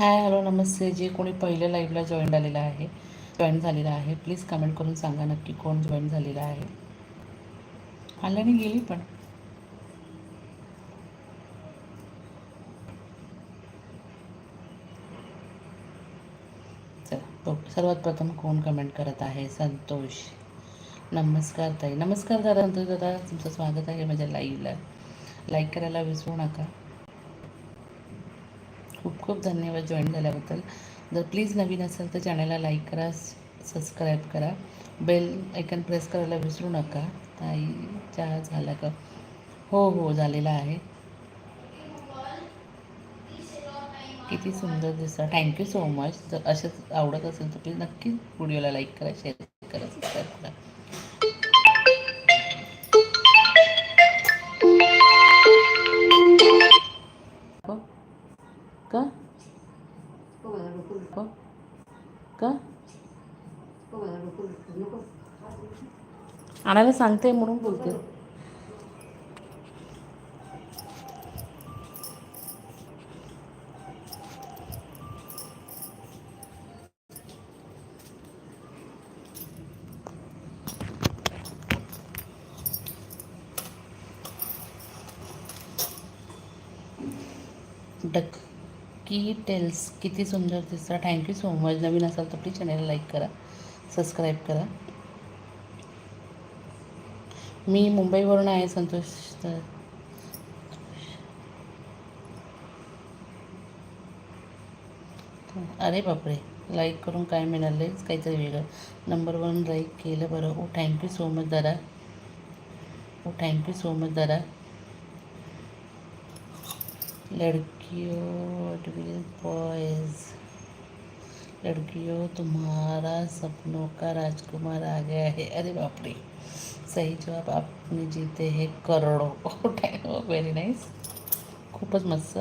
हाय hello नमस्ते. जे कोणी पहिल्या लाईव्हला जॉईन झालेलं आहे जॉईन झालेलं आहे प्लीज कमेंट करून सांगा नक्की कोण जॉईन झालेलं आहे. आल्याने गेली पण. चला बघ. सर्वात प्रथम कोण कमेंट करत आहे? संतोष. नमस्कार ताई. नमस्कार दादा संतोष दादा तुमचं स्वागत आहे माझ्या लाईव्हला लाईक करायला विसरू नका. खूप धन्यवाद जॉईन झाल्याबद्दल. जर प्लीज नवीन असेल तर चॅनलला लाईक करा सबस्क्राईब करा. बेल ऐकन प्रेस करायला विसरू नका. ताई चहा झाला का? हो हो झालेला आहे. किती सुंदर दिसतं थँक्यू सो मच जर असेच आवडत असेल तर प्लीज नक्की व्हिडिओला लाईक करा शेअर का? आणायला सांगते म्हणून बोलते. की टेल्स किती सुंदर दिसतं थँक्यू सो मच नवीन असाल तर प्लीज चॅनलला लाईक करा. सबस्क्राईब करा. मी मुंबईवरून आहे संतोष तर. अरे बापरे. लाईक करून काय मिळालं आहे काहीतरी वेगळं. नंबर वन लाईक केलं बरं. ओ थँक्यू सो मच दादा. ओ थँक्यू सो मच दादा. लड़कियों बॉयज़ लड़कियों तुम्हारा सपनों का राजकुमार आ गया है। अरे बाप रे सही जवाब आपने जीते हैं करोडो। व्हेरी नाईस खूपच मस्त.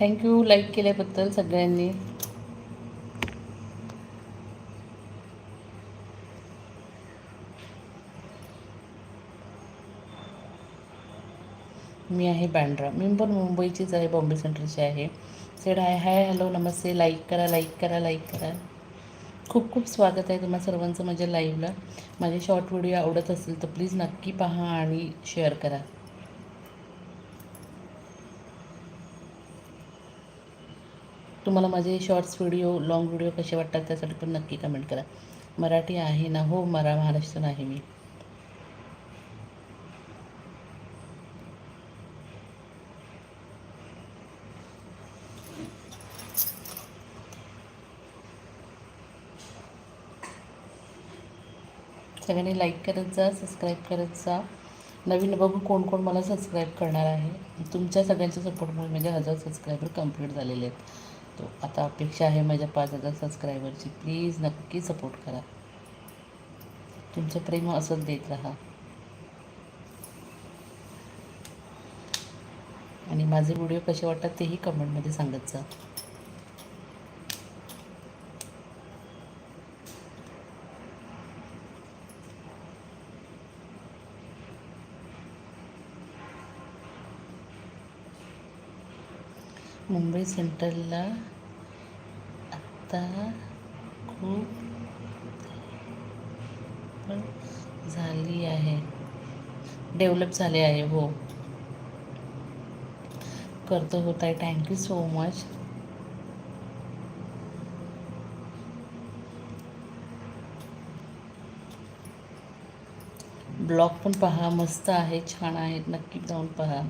थँक्यू लाईक केल्याबद्दल सगळ्यांनी. मी आहे बँड्रा मी पण मुंबईचीच आहे बॉम्बे सेंट्रलची आहे. सेड हाय हाय हॅलो नमस्ते. लाईक करा लाईक करा लाईक करा. खूप खूप स्वागत आहे तुम्हा सर्वांचं माझ्या लाईव्हला माझे शॉर्ट व्हिडिओ आवडत असेल तर प्लीज नक्की पहा आणि शेअर करा. तुम्हाला माझे शॉर्ट्स व्हिडिओ लाँग व्हिडिओ कसे वाटतात त्यासाठी पण नक्की कमेंट करा. मराठी आहे ना हो मरा महाराष्ट्र आहे मी. सगळ्यांनी लाईक करत जा सबस्क्राईब करत जा. नवीन बघू कोण कोण मला सबस्क्राईब करणार आहे. तुमच्या सगळ्यांच्या सपोर्टमुळे माझे हजार सबस्क्रायबर कंप्लीट झालेले आहेत. तो आता अपेक्षा आहे माझ्या पाच हजार सबस्क्रायबरची प्लीज नक्की सपोर्ट करा. तुमचं प्रेम असंच देत राहा. आणि माझे व्हिडिओ कसे वाटतात तेही कमेंटमध्ये सांगत जा. मुंबई सेंट्रलला आत्ता खूप पण झाली आहे. डेव्हलप झाले आहे हो. करतो होत आहे. थँक्यू सो मच ब्लॉग पण पहा. मस्त आहे. छान आहेत. नक्की जाऊन पहा.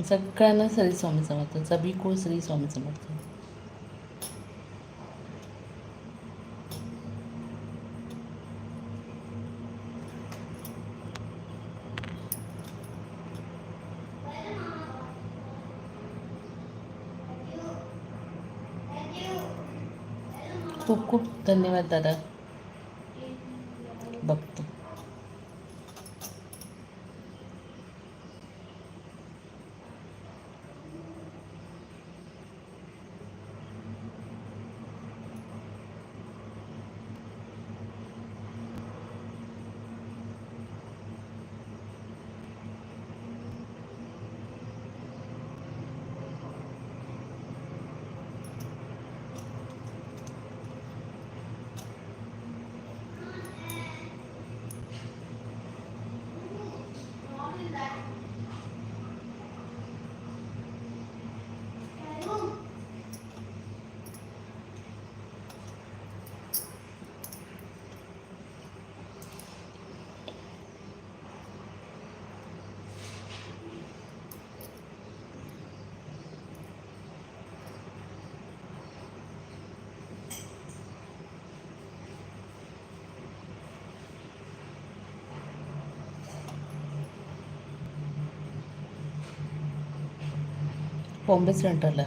सगळ्यांना श्री स्वामी समर्थ सभी को श्री स्वामी समर्थ. खूप खूप धन्यवाद दादा. बघतो. കോംപ്ലക്സിലുണ്ടല്ലോ.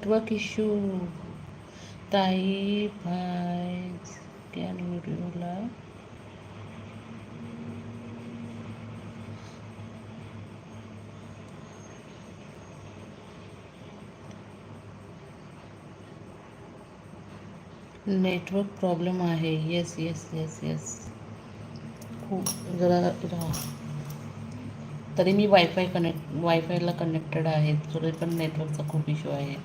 नेटवर्क इश्यू ताई भाय कॅन व्हिडिओला नेटवर्क प्रॉब्लेम आहे. येस येस येस येस खूप जरा राहा तरी मी वायफाय कनेक्ट वायफायला कनेक्टेड आहे. तरी पण नेटवर्कचा खूप इश्यू आहे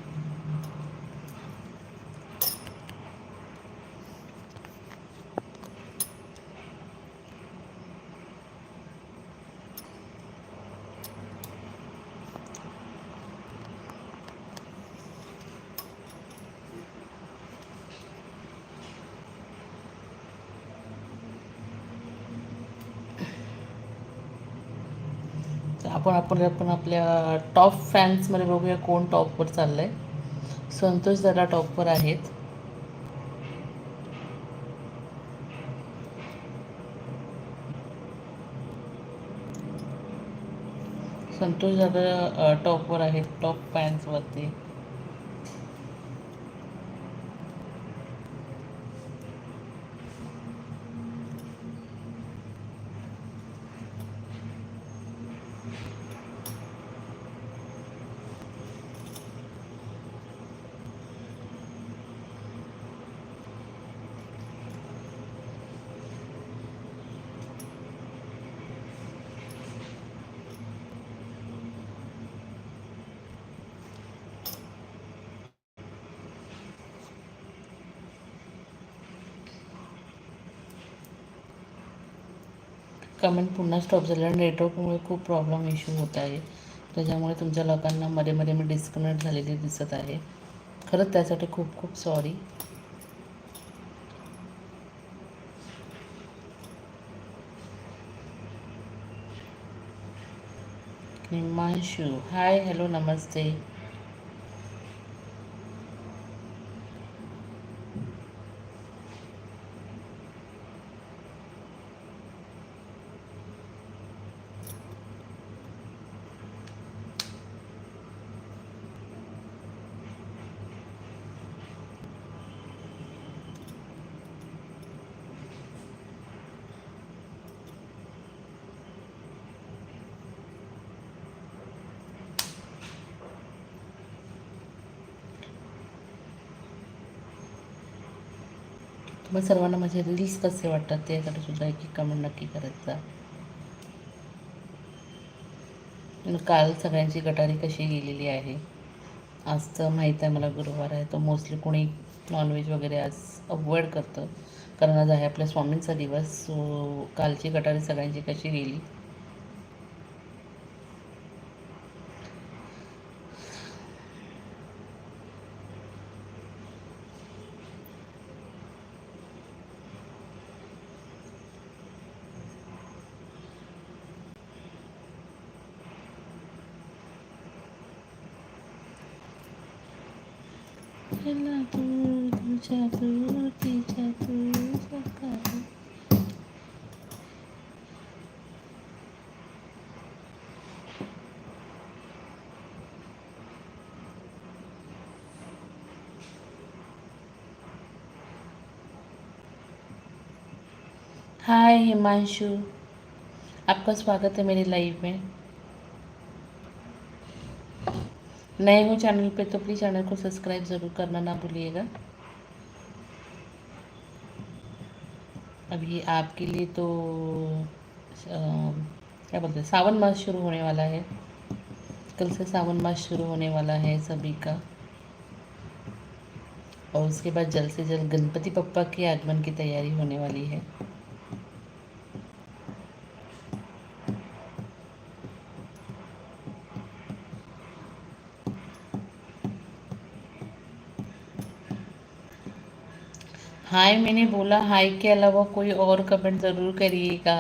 तर आपण आपण आपल्या टॉप फॅन्समध्ये बघूया कोण टॉपवर चाललं आहे संतोष दादा टॉपवर आहेत. संतोष दादा टॉपवर आहेत टॉप फॅन्सवरती कमेंट पुन्हा स्टॉप झालं नेटवर्कमुळे खूप प्रॉब्लेम इश्यू होत आहे. त्याच्यामुळे तुमच्या लोकांना मध्ये मध्ये मी डिस्कनेक्ट झालेली दिसत आहे. खरंच त्यासाठी खूप खूप सॉरी हिमांशू हाय हॅलो नमस्ते. मग सर्वांना माझे रील्स कसे वाटतात त्यासाठी सुद्धा एक कमेंट नक्की करत जा. काल सगळ्यांची गटारी कशी गेलेली आहे? आज तर माहीत आहे मला गुरुवार आहे तर मोस्टली कोणी नॉनव्हेज वगैरे आज अवॉइड करतं. कारण आज आहे आपल्या स्वामींचा दिवस सो कालची गटारी सगळ्यांची कशी गेली? हाय हिमांशु आपका स्वागत है मेरी लाइव में। नए हो चैनल पे तो प्लीज़ चैनल को सब्सक्राइब ज़रूर करना ना भूलिएगा। अभी आपके लिए तो अ, क्या बोलते हैं सावन मास शुरू होने वाला है। कल से सावन मास शुरू होने वाला है सभी का। और उसके बाद जल्द से जल्द गणपति पप्पा के आगमन की तैयारी होने वाली है। हाय मैंने बोला हाय के अलावा कोई और कमेंट ज़रूर करिएगा।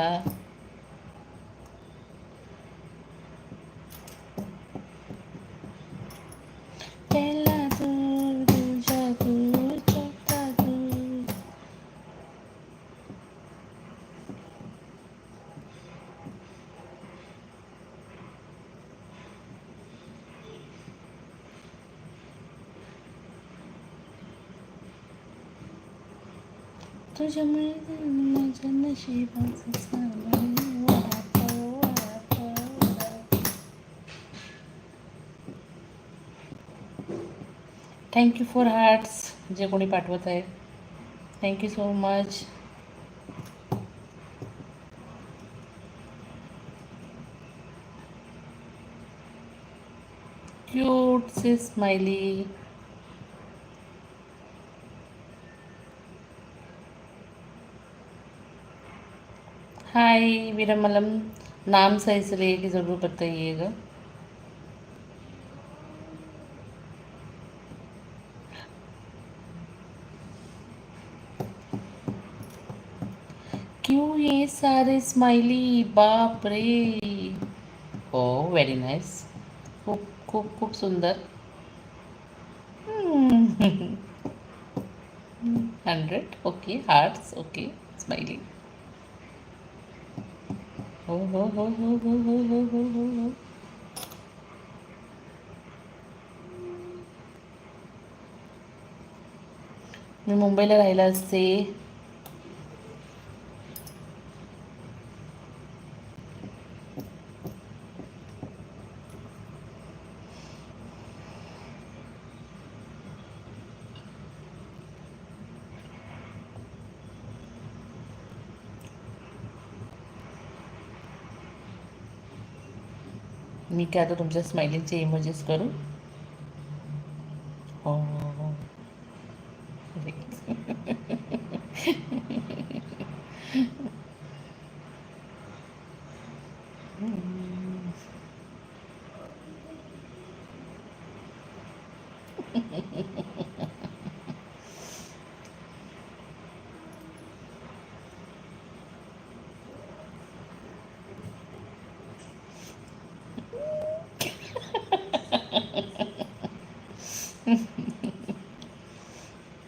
वडापाव. थँक्यू फॉर हार्ट्स जे कोणी पाठवत आहे thank you so much cute say smiley हाय विरमलम नाम सही से लेके ज़रूर बताइएगा क्यों ये सारे स्माइली बाप रे ओ व्हेरी नाईस खूप खूप खूप सुंदर hundred okay hearts okay hú hú hú hú mình mùng bây là này là gì? काय आता तुमच्या स्माइलिंगचे इमोजेस करू हो हो हो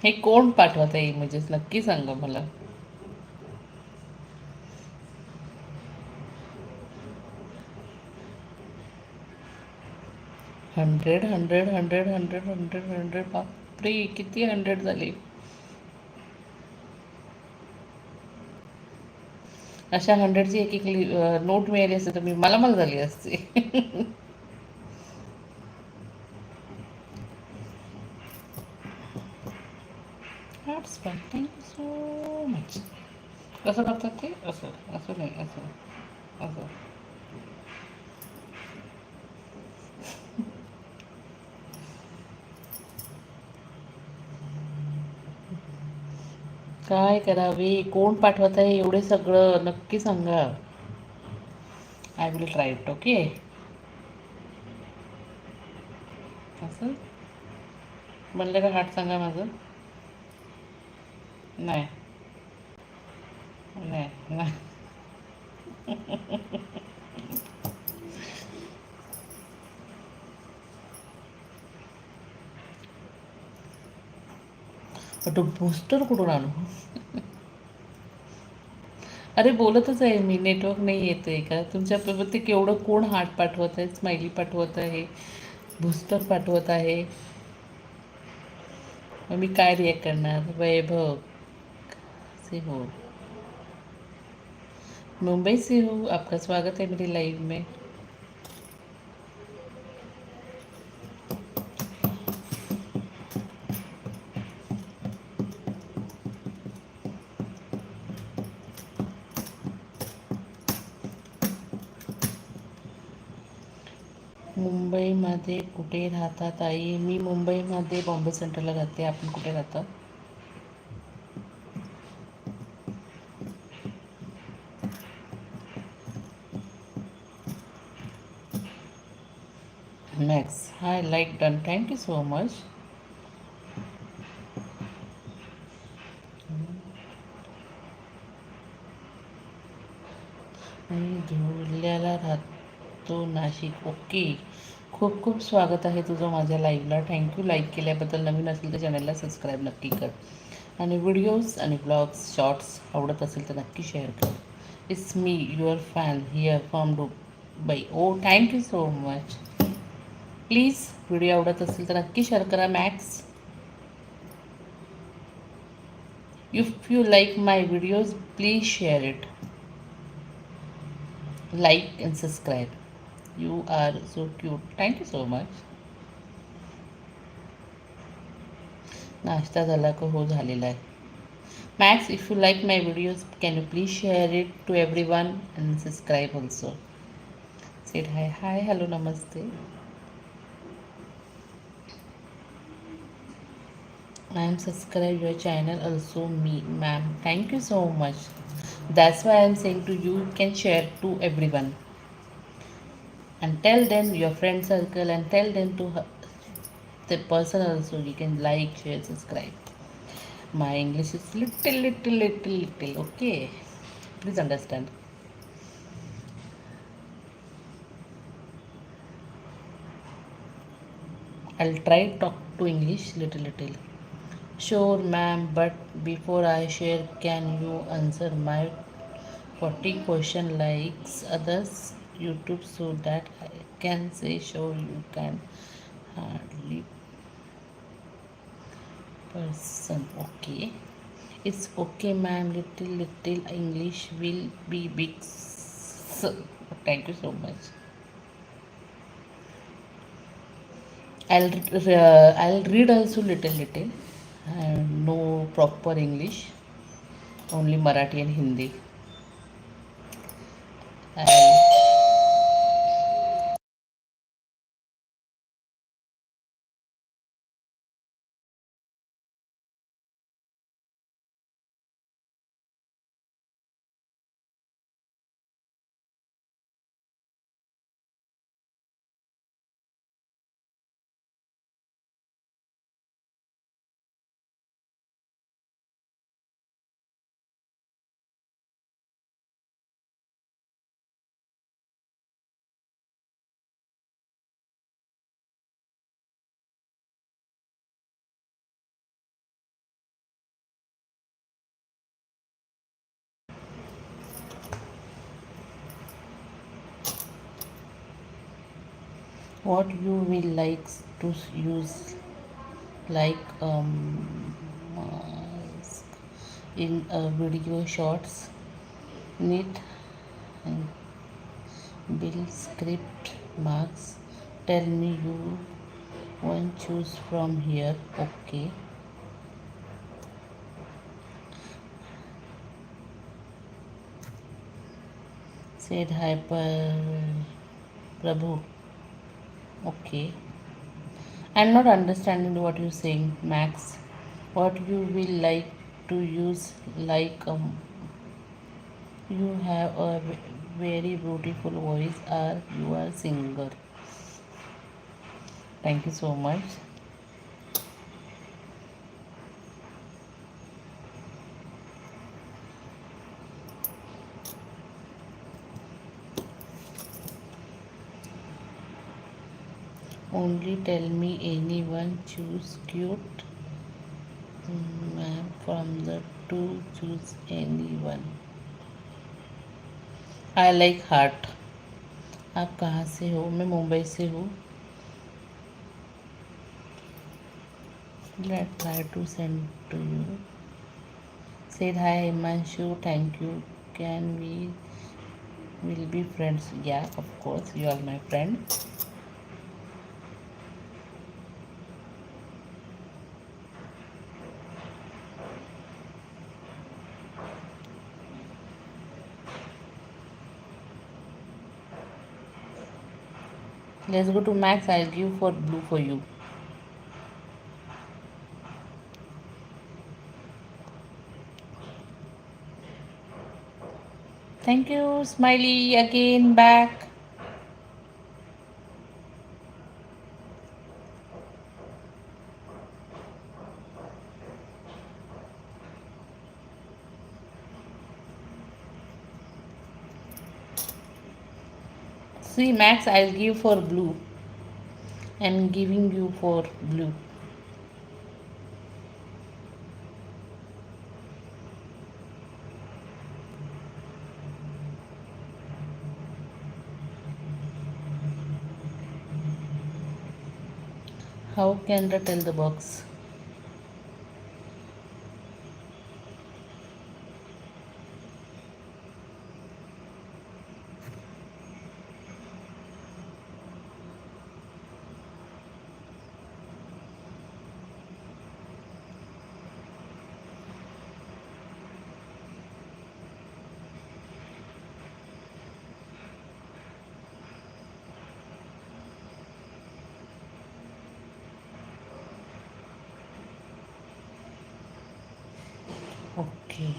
हे कोण पाठवत आहे? इमेजेस नक्की सांगा मला. Hundred hundred hundred hundred hundred hundred. बापरे किती हंड्रेड झाले? अशा हंड्रेडची एक एक लि- नोट मिळाली असते तर मी मला मला झाली असते. हार्ट्स थँक्यू सो मच कसं करतात ते? असं असं नाही असं असं. काय करावे? कोण पाठवत आहे एवढे सगळं? नक्की सांगा. I will try it okay असं? म्हणलं का हाट सांगा माझं? नाही. नाही नाही. तो बूस्टर कुठून आणू? अरे बोलतच आहे मी नेटवर्क नाही येत आहे का? तुमच्या प्रत्येक केवढं कोण हार्ट पाठवत आहे स्माइली पाठवत आहे बूस्टर पाठवत आहे? मग मी काय रिॲक्ट करणार? वैभव से हो। मुंबई से हूँ, आपका स्वागत है मेरी लाइव में। मुंबईमध्ये कुठे राहतात आई? मी मुंबईमध्ये बॉम्बे सेंटरला राहते, आपण कुठे राहता? written thank you so much. मी धुळल्याला राहतो नाशिक. ओके खूप खूप स्वागत आहे तुझं माझ्या लाईव्हला थँक्यू लाईक केल्याबद्दल. नवीन असेल तर चॅनलला सबस्क्राईब नक्की कर. आणि व्हिडिओज आणि ब्लॉग्स शॉर्ट्स आवडत असेल तर नक्की शेअर कर. It's me your fan here from बाई ओ thank you so much please आवडत असेल तर नक्की शेअर करा max if you like my videos please share it like and subscribe. You are so cute Thank you so much. नाश्ता झाला का हो झालेला आहे. If you like my videos can you please share it to everyone and subscribe also set hi hi hello Namaste. I am subscribe your channel also me ma'am. Thank you so much. That's why I am saying to you you can share to everyone. And tell them your friend circle and tell them to the person also you can like share subscribe. My English is little little little little okay? Please understand. I'll try talk to English little little Sure, ma'am, but before I share, can you answer my 40 question likes others YouTube so that I can say sure you can hardly person. Okay, it's okay, ma'am. Little little English will be big. So, thank you so much. I'll uh, I'll read also little little. No proper English only Marathi and Hindi what you will like to use like um, in a video shorts need build script marks. Tell me you one choose from here okay? Said hyper prabhu Okay. I'm not understanding what you're saying, Max. What you will like to use like um you have a very beautiful voice or you are singer. Thank you so much. Only tell me anyone choose cute. Ma'am, from the two, choose anyone. I like heart. आप कहाँ से हो मैं मुंबई से हूँ let try to send to you said hi Himanshu thank you can we will be friends yeah of course you are my friend Let's go to max. I'll give for blue for you. Thank you, Smiley. Again, back. See, Max, I'll give for blue. I'm giving you for blue. How can I tell the box? 오케이.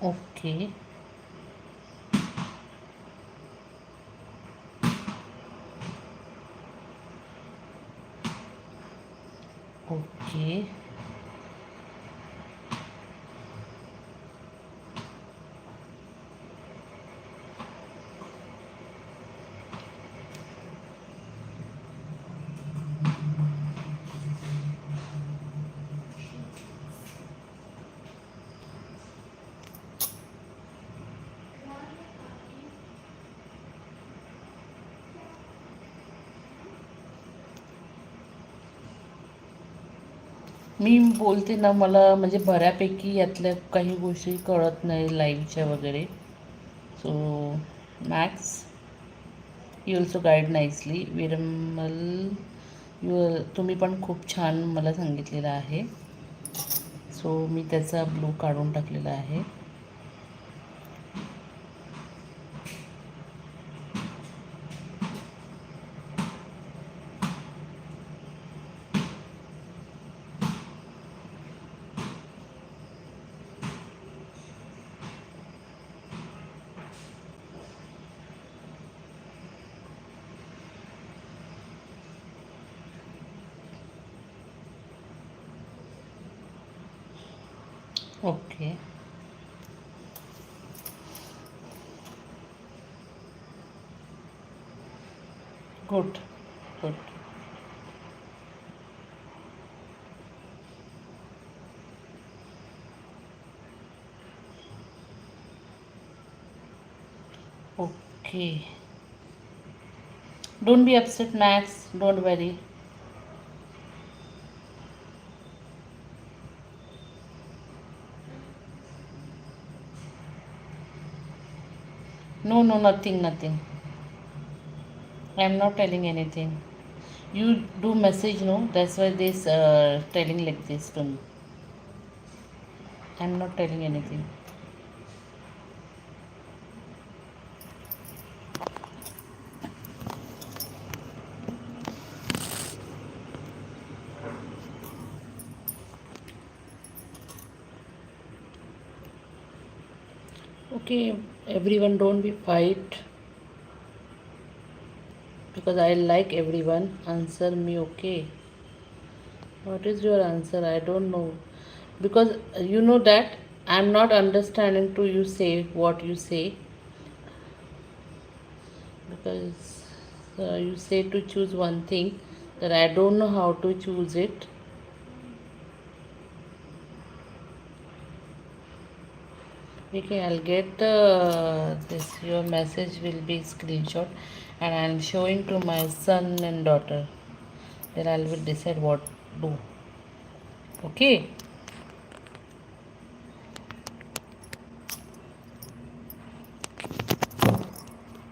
오케이. 오케이. मी बोलते ना मला म्हणजे बऱ्यापैकी यातल्या काही गोष्टी कळत नाही लाईव्हच्या वगैरे. So max you also guide nicely विरमल you तुम्ही पण खूप छान मला सांगितलेलं आहे. सो मी त्याचा ब्लू काढून टाकलेला आहे. Okay. Good. Good. okay don't be upset max don't worry No, no, nothing, nothing. I am not telling anything. You do message, no? That's why this uh, telling like this to me. I am not telling anything. Okay, everyone, don't be fight because I like everyone. Answer me, okay? What is your answer? I don't know because you know that I'm not understanding to you say what you say because uh, you say to choose one thing that I don't know how to choose it. Okay, I'll get uh, this. Your message will be screenshot, and I'm showing to my son and daughter. Then I will decide what do. Okay.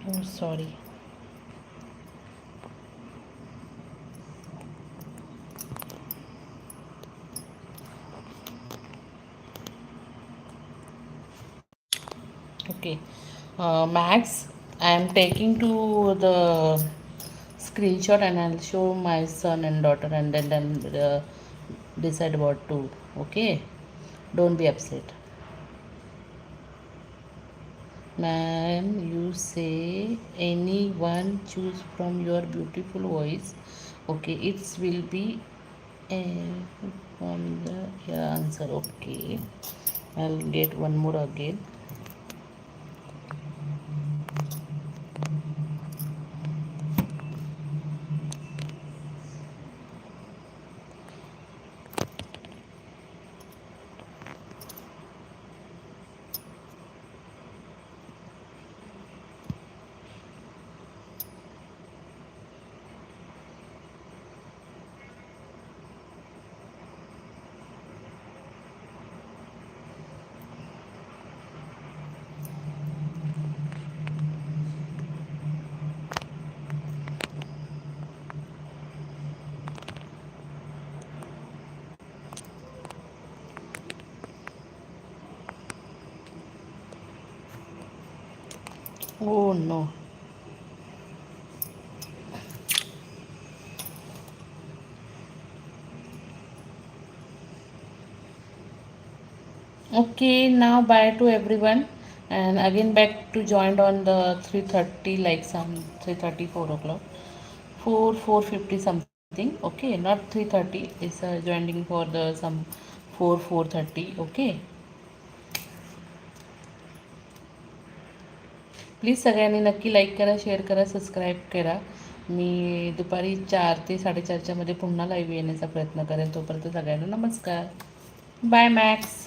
i'm sorry. Okay. Uh, Max, I am taking to the screenshot and I'll show my son and daughter and then, then uh, decide what to. Okay. Don't be upset. ma'am you say anyone choose from your beautiful voice okay it will be uh, from the answer okay i'll get one more again oh no. Okay now bye to everyone. And again back to join on the 3.30 like some 3.30 4 o'clock. 4 4.50 something okay? Not 3.30 it's uh, joining for the some 4 4.30 okay please सगळ्यांनी नक्की like करा share करा subscribe करा. मी दुपारी चार ते साडेचारच्यामध्ये पुन्हा live येण्याचा प्रयत्न करेन. तोपर्यंत सगळ्यांना नमस्कार. Bye max